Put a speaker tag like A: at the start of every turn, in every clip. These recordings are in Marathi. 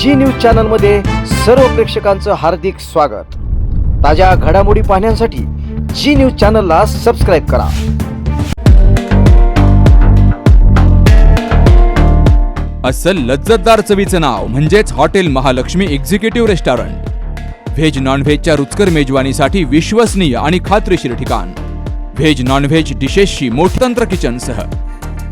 A: जी न्यूज चॅनलमध्ये सर्व प्रेक्षकांचं हार्दिक स्वागत. ताज्या घडामोडी पाहण्यासाठी जी न्यूज चॅनलला सबस्क्राईब करा.
B: अस्सल लज्जतदार चवीचं नाव म्हणजेच hotel Mahalakshmi executive restaurant veg नॉनव्हेजच्या रुचकर मेजवानीसाठी विश्वसनीय आणि खात्रीशीर ठिकाण. व्हेज नॉनव्हेज डिशेसची मोठतंत्र किचनसह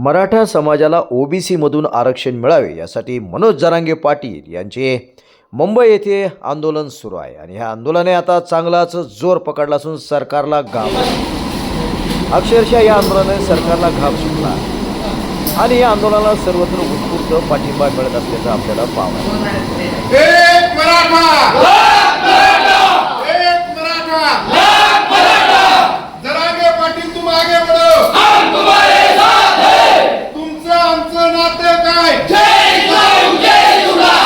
A: मराठा समाजाला ओ बी सीमधून आरक्षण मिळावे यासाठी मनोज जरांगे पाटील यांचे मुंबई येथे आंदोलन सुरू आहे. आणि ह्या आंदोलनाने आता चांगलाच जोर पकडला असून सरकारला घाम अक्षरशः या आंदोलनाने सरकारला घाम सुटला आणि या आंदोलनाला सर्वत्र उत्स्फूर्त पाठिंबा मिळत असल्याचं आपल्याला पाहावं
C: एक मराठा एक मराठा जरांगे पाटील तुम आगे बढ़ो तुमचं आमचं नातं काय एक मराठा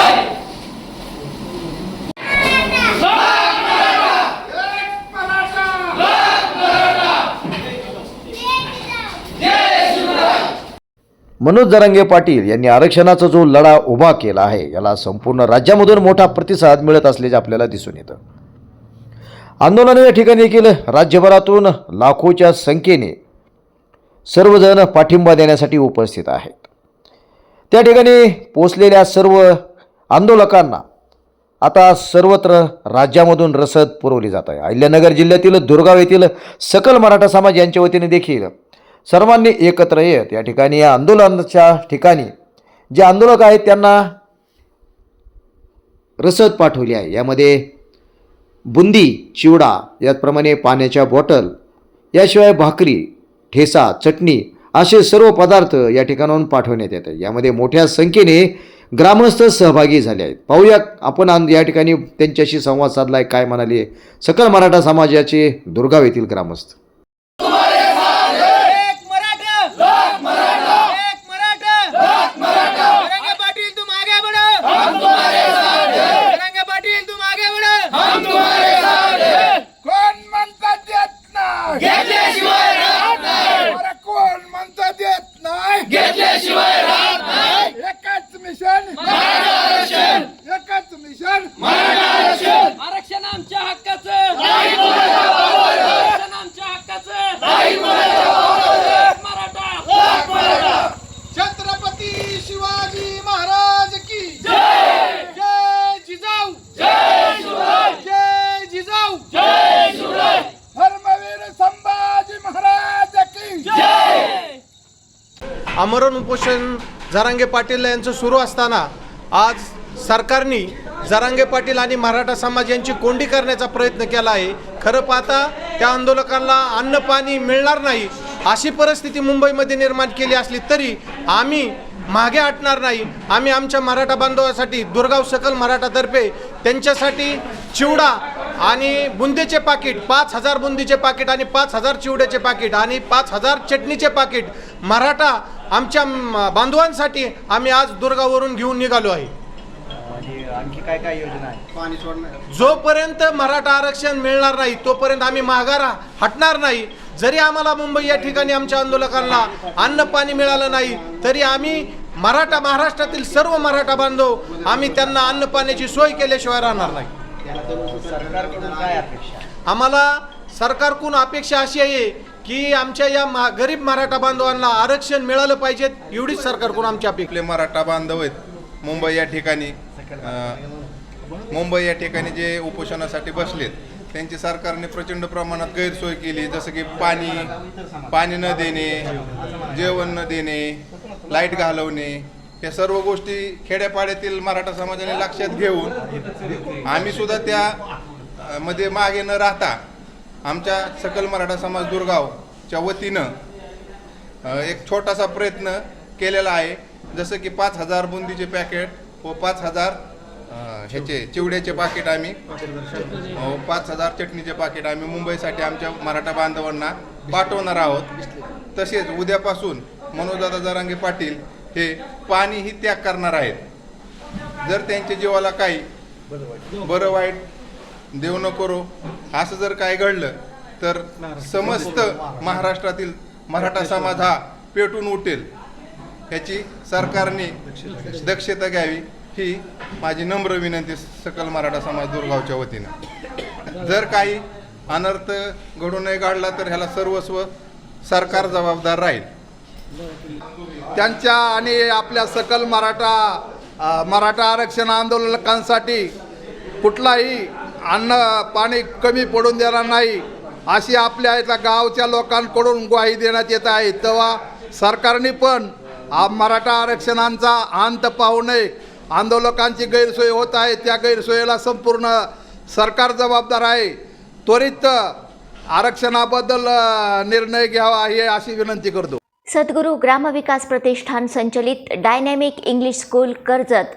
A: मनोज जरांगे पाटील यांनी आरक्षणाचा जो लढा उभा केला आहे याला संपूर्ण राज्यामधून मोठा प्रतिसाद मिळत असल्याचे आपल्याला दिसून येतं. आंदोलन या ठिकाणी देखील राज्यभरातून लाखोच्या संख्येने सर्वजण पाठिंबा देण्यासाठी उपस्थित आहेत. त्या ठिकाणी पोचलेल्या सर्व आंदोलकांना आता सर्वत्र राज्यामधून रसद पुरवली जात आहे. अहिल्यानगर जिल्ह्यातील दुर्गाव येथील सकल मराठा समाज यांच्या वतीने देखील सर्वांनी एकत्र येत. या ठिकाणी या आंदोलनाच्या ठिकाणी जे आंदोलक आहेत त्यांना रसद पाठवली आहे. यामध्ये बुंदी चिवडा याचप्रमाणे पाण्याच्या बॉटल याशिवाय भाकरी ठेसा चटणी असे सर्व पदार्थ या ठिकाणाहून पाठवण्यात येत यामध्ये मोठ्या संख्येने ग्रामस्थ सहभागी झाले आहेत. पाहूया आपण या ठिकाणी त्यांच्याशी संवाद साधला आहे काय म्हणाले सकल मराठा समाजाचे दुर्गाव येथील ग्रामस्थ.
D: आमरण उपोषण जरांगे पाटील यांचं सुरू असताना आज सरकारने जरांगे पाटील आणि मराठा समाज यांची कोंडी करण्याचा प्रयत्न केला आहे. खरं पाहता त्या आंदोलकांना अन्न पाणी मिळणार नाही अशी परिस्थिती मुंबईमध्ये निर्माण केली असली तरी आम्ही मागे हटणार नाही. आम्ही आमच्या मराठा बांधवासाठी दुर्गाव सकल मराठातर्फे त्यांच्यासाठी चिवडा आणि बुंदीचे पाकिट पाच हजार बुंदीचे पाकिट आणि पाच हजार चिवड्याचे पाकिट आणि पाच हजार चटणीचे पाकिट मराठा आमच्या बांधवांसाठी आम्ही आज दुर्गावरून घेऊन निघालो आहे. जोपर्यंत मराठा आरक्षण मिळणार नाही तोपर्यंत आम्ही माघार हटणार नाही. जरी आम्हाला मुंबई या ठिकाणी आमच्या आंदोलकांना अन्न पाणी मिळालं नाही तरी आम्ही मराठा महाराष्ट्रातील सर्व मराठा बांधव आम्ही त्यांना अन्न पाण्याची सोय केल्याशिवाय राहणार नाही. आम्हाला सरकारकडून अपेक्षा अशी आहे की आमच्या या मा- गरीब मराठा बांधवांना आरक्षण मिळालं पाहिजे एवढीच सरकारकडून आमची अपेक्षा
E: आपले मराठा बांधव आहेत. मुंबई या ठिकाणी अं, मुंबई या ठिकाणी जे उपोषणासाठी बसलेत त्यांची सरकारने प्रचंड प्रमाणात गैरसोय केली जसं की पाणी पाणी न देणे जेवण न देणे लाइट घालवणे या सर्व गोष्टी खेड्यापाड्यातील मराठा समाजाने लक्षात घेऊन आम्ही सुद्धा त्या मध्ये मागे न राहता आमच्या सकल मराठा समाज दुर्गावच्या वतीनं एक छोटासा प्रयत्न केलेला आहे. जसं की पाच हजार बुंदीचे पॅकेट व पाच हजार ह्याचे चिवड्याचे पाकिट आम्ही पाच हजार चटणीचे पाकिट आम्ही मुंबईसाठी आमच्या मराठा बांधवांना पाठवणार आहोत. तसेच उद्यापासून मनोजदादा जरांगे पाटील हे पाणीही त्याग करणार आहेत. जर त्यांच्या जीवाला काही बरं वाईट देव नको करो असं जर काय घडलं तर समस्त महाराष्ट्रातील मराठा समाज हा पेटून उठेल. ह्याची सरकारने दक्षता घ्यावी ही माझी नम्र विनंती सकल मराठा समाज दुर्गावच्या वतीनं. जर काही अनर्थ घडू नाही घडला तर ह्याला सर्वस्व सरकार जबाबदार राहील.
C: त्यांच्या आणि आपल्या सकल मराठा मराठा आरक्षण आंदोलकांसाठी कुठलाही अन्न पाणी कमी पडून देणार नाही अशी आपल्या इथल्या गावच्या लोकांकडून ग्वाही देण्यात येत आहे. तेव्हा सरकारने पण मराठा आरक्षणांचा अंत पाहू नये. आंदोलकांची गैरसोय होत आहे त्या गैरसोयीला संपूर्ण सरकार जबाबदार आहे. त्वरित आरक्षणाबद्दल निर्णय घ्यावा हे अशी विनंती करतो.
F: सद्गुरू ग्रामविकास प्रतिष्ठान संचलित डायनॅमिक इंग्लिश स्कूल कर्जत